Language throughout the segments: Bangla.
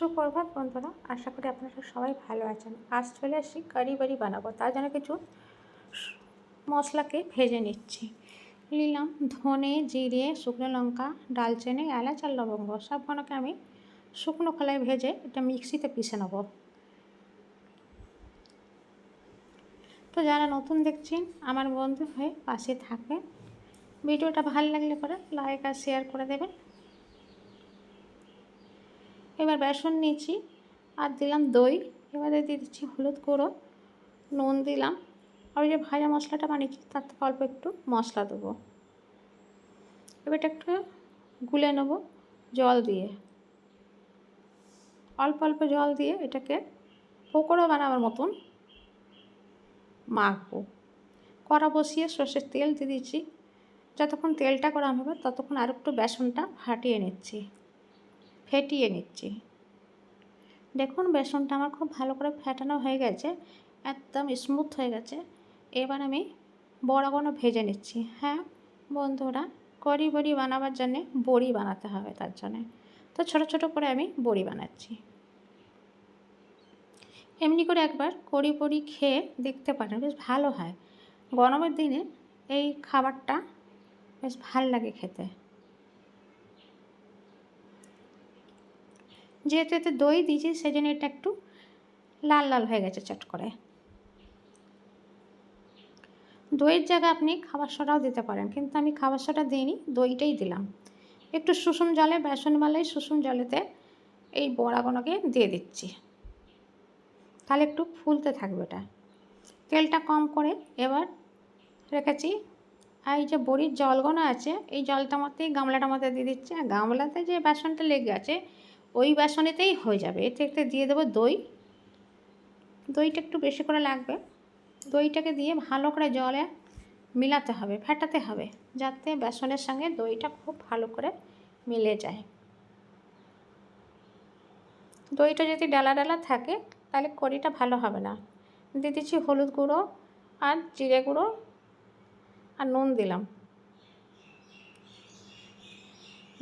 সুপ্রভাত বন্ধুরা, আশা করি আপনারা সবাই ভালো আছেন। আজ চলে আসি কারি বাড়ি বানাবো, তার জন্য কিছু মশলাকে ভেজে নিচ্ছি। নিলাম ধনে, জিরে, শুকনো লঙ্কা, ডালচিনি, এলাচ আর লবঙ্গ সবগুলোকে আমি শুকনো খোলায় ভেজে এটা মিক্সিতে পিষে নেব। তো যারা নতুন দেখছেন, আমার বন্ধু হয়ে পাশে থাকবে ভিডিওটা ভালো লাগলে পরে লাইক আর শেয়ার করে দেবেন। এবার বেসন নিয়েছি আর দিলাম দই। এবারে দিয়ে দিচ্ছি হলুদ গুঁড়ো, নুন দিলাম। আর ওই যে ভাজা মশলাটা বানিয়েছি, তার থেকে অল্প একটু মশলা দেবো। এবার একটু গুলে নেব জল দিয়ে। অল্প অল্প জল দিয়ে এটাকে পকোড়া বানাবার মতন মাখবো। কড়া বসিয়ে সর্ষের তেল দিয়ে দিচ্ছি। যতক্ষণ তেলটা গরম হবে ততক্ষণ আর একটু বেসনটা ফাটিয়ে নিচ্ছি। ফেটিয়ে নিচ্ছি। দেখুন, বেসনটা আমার খুব ভালো করে ফেটানো হয়ে গেছে, একদম স্মুথ হয়ে গেছে। এবার আমি বড়াগুলো ভেজে নিচ্ছি। হ্যাঁ বন্ধুরা, কড়ি বড়ি বানাবার জন্যে বড়ি বানাতে হবে তার জন্যে। তো ছোট ছোট করে আমি বড়ি বানাচ্ছি। এমনি করে একবার কড়ি বড়ি খেয়ে দেখতে পারেন, বেশ ভালো হয়। গরমের দিনে এই খাবারটা বেশ ভালো লাগে খেতে। যেহেতু এতে দই দিয়েছি সেই জন্য এটা একটু লাল লাল হয়ে গেছে চট করে। দইয়ের জায়গায় আপনি খাবার সোডাও দিতে পারেন, কিন্তু আমি খাবার সোডা দিইনি, দইটাই দিলাম। একটু সুষুম জলে, বেসন মালাই সুষুম জলেতে এই বড়াগুলোকে দিয়ে দিচ্ছি। তাহলে একটু ফুলতে থাকবে এটা। তেলটা কম করে এবার রেখেছি। আর এই যে বড়ির জলগুলো আছে, এই জলটা মধ্যেই গামলাটার মধ্যে দিয়ে দিচ্ছি। আর গামলাতে যে বেসনটা লেগে আছে ওই বেসনেতেই হয়ে যাবে। এতে একটু দিয়ে দেবো দই। দইটা একটু বেশি করে লাগবে। দইটাকে দিয়ে ভালো করে জলে মিলাতে হবে, ফেটাতে হবে, যাতে বেসনের সঙ্গে দইটা খুব ভালো করে মিলে যায়। দইটা যদি ডালা ডালা থাকে, তাহলে কড়িটা ভালো হবে না। দিয়ে দিচ্ছি হলুদ গুঁড়ো আর জিরে গুঁড়ো আর নুন দিলাম।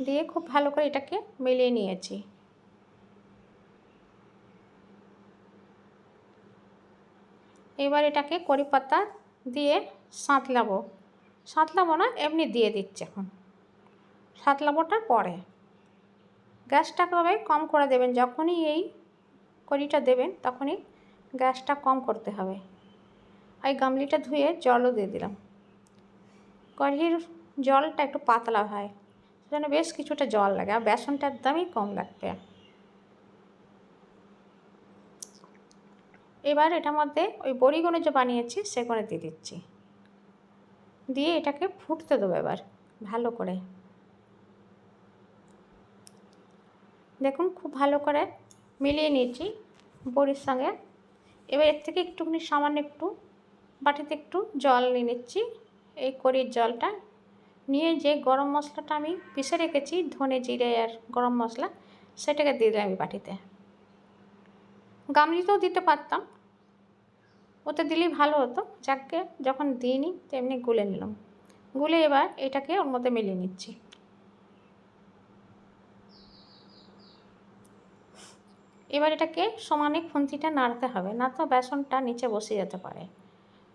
দিয়ে খুব ভালো করে এটাকে মিলিয়ে নিয়েছি। এবার এটাকে কড়ি পাতা দিয়ে সাঁতলাবো। সাঁতলাবো না, এমনি দিয়ে দিচ্ছে এখন। সাঁতলাবোটা পরে। গ্যাসটা কবে কম করে দেবেন। যখনই এই কড়িটা দেবেন, তখনই গ্যাসটা কম করতে হবে। এই গামলিটা ধুয়ে জলও দিয়ে দিলাম। কড়ির জলটা একটু পাতলা হয়, সেজন্য বেশ কিছুটা জল লাগে। আর বেসনটা একদমই কম লাগবে। এবার এটার মধ্যে ওই বড়িগুলো যে বানিয়েছি সেগুলো দিয়ে দিচ্ছি। দিয়ে এটাকে ফুটতে দেবো এবার, ভালো করে। দেখুন, খুব ভালো করে মিলিয়ে নিয়েছি বড়ির সঙ্গে। এবার এর থেকে একটুখানি সামান্য একটু বাটিতে একটু জল নিয়ে নিচ্ছি। এই কড়ির জলটা নিয়ে যে গরম মশলাটা আমি পিষে রেখেছি ধনে, জিরে আর গরম মশলা, সেটাকে দিয়ে দিলাম আমি বাটিতে। গামলিতেও দিতে পারতাম। ওতে দিলেই ভালো হতো। যাকে যখন দিইনি তেমনি গুলে নিলাম। গুলে এবার এটাকে ওর মধ্যে মিলিয়ে নিচ্ছি। এবার এটাকে সমানে খুন্তিটা নাড়তে হবে, না তো বেসনটা নিচে বসে যেতে পারে।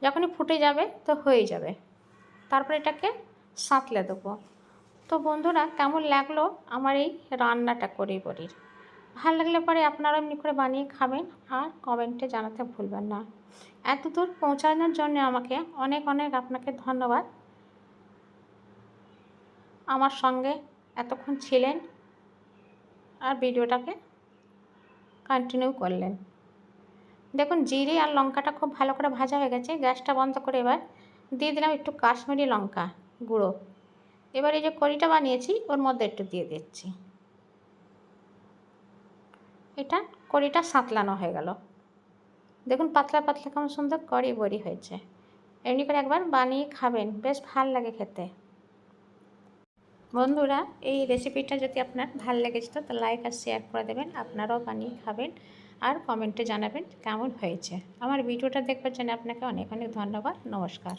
যখনই ফুটে যাবে তো হয়ে যাবে। তারপর এটাকে সাঁতলে দেবো। তো বন্ধুরা, কেমন লাগল আমার এই রান্নাটা করি বড়ির ভালো লাগলে পরে আপনারা এমনি করে বানিয়ে খাবেন আর কমেন্টে জানাতে ভুলবেন না। এত দূর পৌঁছানোর জন্য আমাকে অনেক অনেক আপনাকে ধন্যবাদ। আমার সঙ্গে এতক্ষণ ছিলেন আর ভিডিওটাকে কন্টিনিউ করলেন। দেখুন, জিরে আর লঙ্কাটা খুব ভালো করে ভাজা হয়ে গেছে। গ্যাসটা বন্ধ করে এবার দিয়ে দিলাম একটু কাশ্মীরি লঙ্কা গুঁড়ো। এবার এই যে কড়িটা বানিয়েছি, ওর মধ্যে একটু দিয়ে দিচ্ছি। এটা কড়িটা সাঁতলানো হয়ে গেল। দেখুন পাতলা পাতলা কেমন সুন্দর কড়ি বড়ি হয়েছে। এমনি করে একবার বানিয়ে খাবেন, বেশ ভালো লাগে খেতে। বন্ধুরা, এই রেসিপিটা যদি আপনার ভালো লেগেছিল তো লাইক আর শেয়ার করে দেবেন, আপনারাও বানিয়ে খাবেন আর কমেন্টে জানাবেন কেমন হয়েছে। আমার ভিডিওটা দেখবার জন্য আপনাকে অনেক অনেক ধন্যবাদ, নমস্কার।